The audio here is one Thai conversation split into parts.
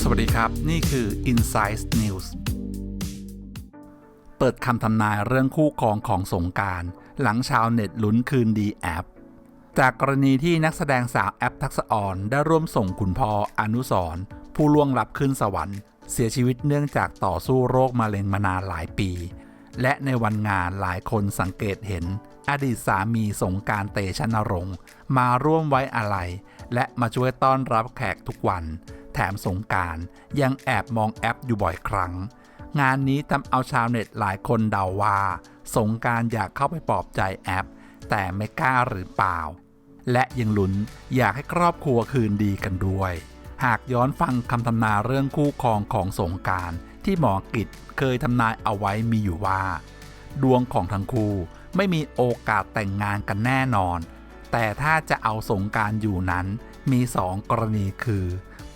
สวัสดีครับ นี่คือ Insight News เปิดคำทำนายเรื่องคู่ครองของสงการ หลังชาวเน็ตลุ้นคืนดีแอป จากกรณีที่นักแสดงสาวแอปทักษออนได้ร่วมส่งคุณพ่ออนุสรผู้ล่วงลับขึ้นสวรรค์ เสียชีวิตเนื่องจากต่อสู้โรคมะเร็งมานานหลายปี และในวันงานหลายคนสังเกตเห็น อดีตสามีสงการเตชะนรงค์มาร่วมไว้อาลัยและมาช่วยต้อนรับแขกทุกวัน แถมสงการยังแอบมองแอปอยู่บ่อยครั้ง งานนี้ทำเอาชาวเน็ตหลายคนเดาว่า สงการอยากเข้าไปปลอบใจแอป แต่ไม่กล้าหรือเปล่า และยังลุ้นอยากให้ครอบครัวคืนดีกันด้วย หากย้อนฟังคำทำนาเรื่องคู่ครองของสงการ ที่หมอกิจเคยทำนายเอาไว้มีอยู่ว่า ดวงของทั้งคู่ไม่มีโอกาสแต่งงานกันแน่นอน แต่ถ้าจะเอาสงการอยู่นั้นมีสองกรณีคือ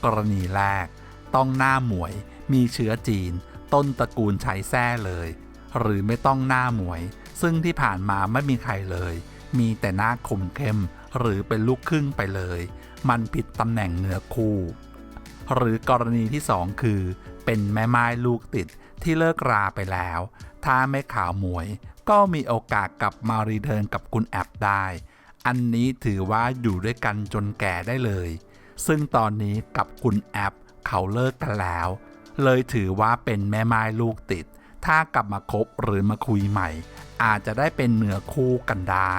กรณีแรก ต้องหน้าหมวย มีเชื้อจีน ต้นตระกูลชัยแท้เลย หรือไม่ต้องหน้าหมวย ซึ่งที่ผ่านมาไม่มีใครเลย มีแต่หน้าคมเข้ม หรือเป็นลูกครึ่งไปเลย มันผิดตำแหน่งเหนือคู่ หรือกรณีที่สองคือ เป็นแม่ไม้ลูกติดที่เลิกราไปแล้ว ถ้าไม่ขาวหมวย ก็มีโอกาสกลับมารีเทิร์นกับคุณแอปได้ อันนี้ถือว่าอยู่ด้วยกันจนแก่ได้เลย ซึ่งตอนนี้กับคุณแอปเขาเลิกกันแล้ว เลยถือว่าเป็นแม่ไม้ลูกติด ถ้ากลับมาคบหรือมาคุยใหม่ อาจจะได้เป็นเหนือคู่กันได้